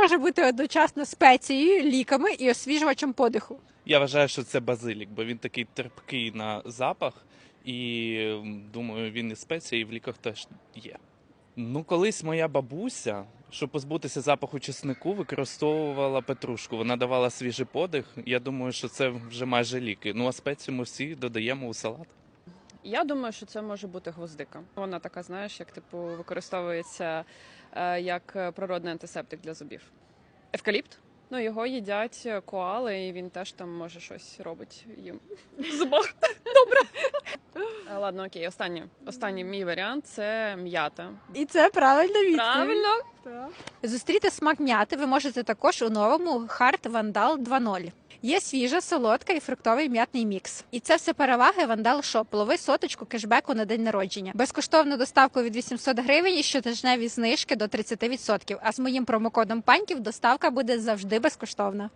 може бути одночасно спецією, ліками і освіжувачем подиху? Я вважаю, що це базилік, бо він такий терпкий на запах, і думаю, він і спеція, і в ліках теж є. Ну, колись моя бабуся, щоб позбутися запаху чеснику, використовувала петрушку. Вона давала свіжий подих. Я думаю, що це вже майже ліки. Ну а спецію ми всі додаємо у салат. Я думаю, що це може бути гвоздика. Вона така, знаєш, як типу використовується як е, природний антисептик для зубів. Евкаліпт. Ну, його їдять коали, і він теж там може щось робить їм зубах. Е, Ладно, окей, останнє. Останній мій варіант це м'ята. І це правильна відповідь. Правильно? Зустріти смак м'яти ви можете також у новому Hard Vandal 2.0. Є свіжа, солодка і фруктовий м'ятний мікс. І це все переваги Vandal Shop. Лови соточку кешбеку на день народження. Безкоштовну доставку від 800 гривень і щотижневі знижки до 30%. А з моїм промокодом паньків доставка буде завжди безкоштовна.